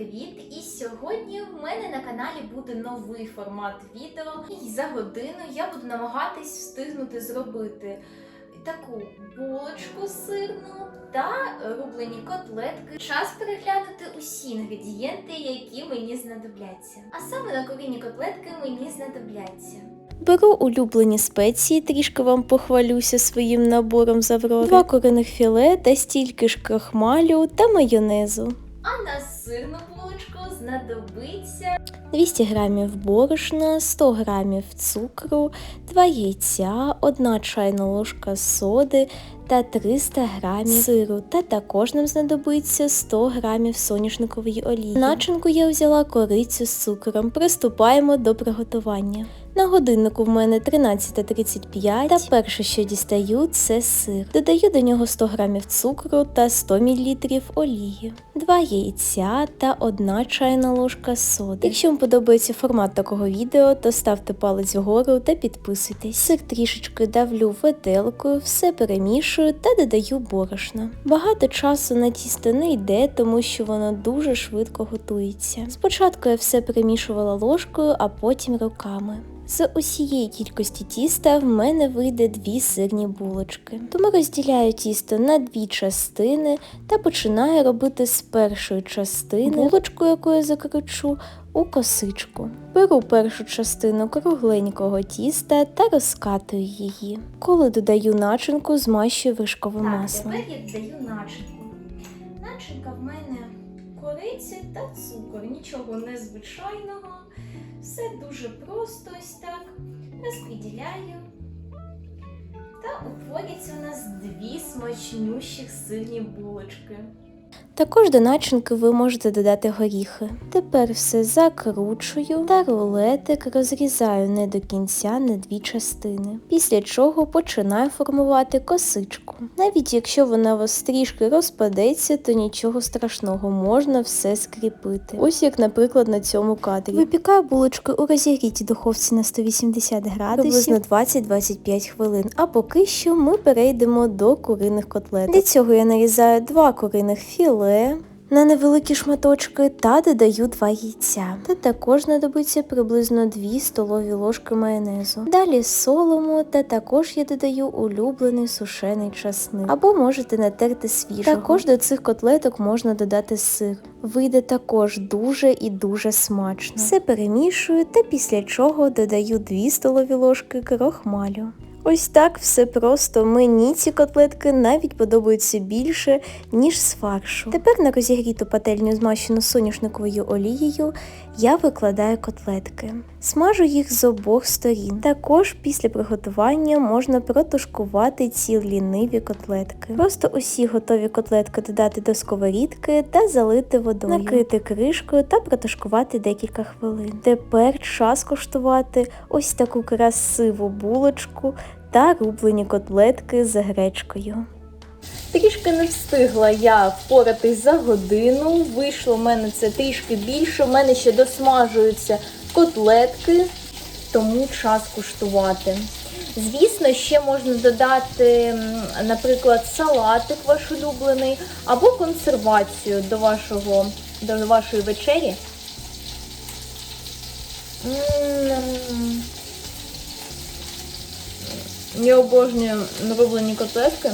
привіт! І сьогодні в мене на каналі буде новий формат відео. І за годину я буду намагатись встигнути зробити таку булочку сирну та рублені котлетки. Час переглянути усі інгредієнти, які мені знадобляться. А саме на корінні котлетки мені знадобляться. Беру улюблені спеції, трішки вам похвалюся своїм набором з Аврори, два куриних філе та стільки ж крахмалю та майонезу. А на сирну булочку знадобиться 200 грамів борошна, 100 грамів цукру, 2 яйця, 1 чайна ложка соди та 300 грамів сиру. Та також нам знадобиться 100 грамів соняшникової олії. Начинку я взяла корицю з цукром. Приступаємо до приготування. На годиннику в мене 13.35 та перше, що дістаю, це сир. Додаю до нього 100 грамів цукру та 100 мл олії, 2 яйця та 1 чайна ложка соди. Якщо вам подобається формат такого відео, то ставте палець вгору та підписуйтесь. Сир трішечки давлю виделкою, все перемішую та додаю борошна. Багато часу на тісто не йде, тому що воно дуже швидко готується. Спочатку я все перемішувала ложкою, а потім руками. З усієї кількості тіста в мене вийде дві сирні булочки. Тому розділяю тісто на дві частини та починаю робити з першої частини булочку, яку я закручу, у косичку. Беру першу частину кругленького тіста та розкатую її. Коли додаю начинку, змащую вишковим Так, маслом. тепер я додаю начинку. Начинка в мене кориця та цукор, нічого незвичайного. Все дуже просто ось так. Розподіляю. Та утворюється у нас дві смачнющих сирні булочки. Також до начинки ви можете додати горіхи. Тепер все закручую та рулетик розрізаю не до кінця на дві частини. Після чого починаю формувати косичку. Навіть якщо вона у вас трішки розпадеться, то нічого страшного, можна все скріпити. Ось як, наприклад, на цьому кадрі. Випікаю булочки у розігрітій духовці на 180 градусів приблизно 20-25 хвилин. А поки що ми перейдемо до куриних котлет. Для цього я нарізаю два куриних філе на невеликі шматочки та додаю два яйця. Та також знадобиться приблизно 2 столові ложки майонезу. Далі солимо та також я додаю улюблений сушений часник. Або можете натерти свіжого. Також до цих котлеток можна додати сир. Вийде також дуже і дуже смачно. Все перемішую та після чого додаю 2 столові ложки крохмалю. Ось так все просто. Мені ці котлетки навіть подобаються більше, ніж з фаршу. Тепер на розігріту пательню, змащену соняшниковою олією, я викладаю котлетки. Смажу їх з обох сторін. Також після приготування можна протушкувати ці ліниві котлетки. Просто усі готові котлетки додати до сковорідки та залити водою, накрити кришкою та протушкувати декілька хвилин. Тепер час коштувати ось таку красиву булочку та рублені котлетки з гречкою. Трішки не встигла я впоратись за годину. Вийшло в мене це трішки більше. В мене ще досмажуються котлетки, тому час куштувати. Звісно, ще можна додати, наприклад, салатик ваш улюблений, або консервацію до вашого до вашої вечері. М, Я обожнюю рублені котлетки.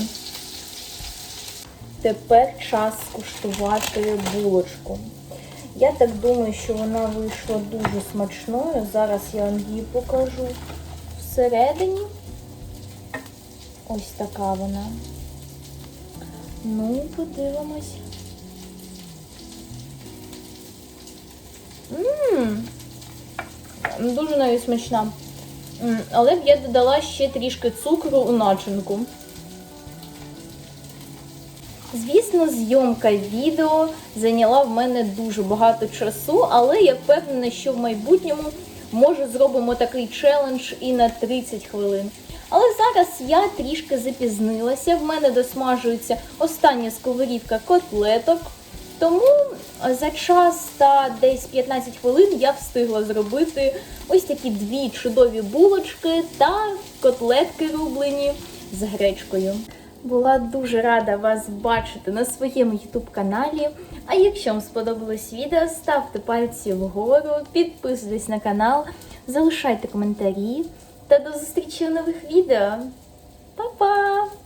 Тепер час скуштувати булочку. Я так думаю, що вона вийшла дуже смачною. Зараз я вам її покажу всередині. Ось така вона. Ну, подивимось. Ммм, дуже навіть смачна. Але б я додала ще трішки цукру у начинку. Звісно, зйомка відео зайняла в мене дуже багато часу, але я впевнена, що в майбутньому може зробимо такий челендж і на 30 хвилин. Але зараз я трішки запізнилася. В мене досмажується остання сковорідка котлеток. Тому за час та десь 15 хвилин я встигла зробити ось такі дві чудові булочки та котлетки рублені з гречкою. Була дуже рада вас бачити на своєму YouTube каналі. А якщо вам сподобалось відео, ставте пальці вгору, підписуйтесь на канал, залишайте коментарі та до зустрічі в нових відео. Па-па!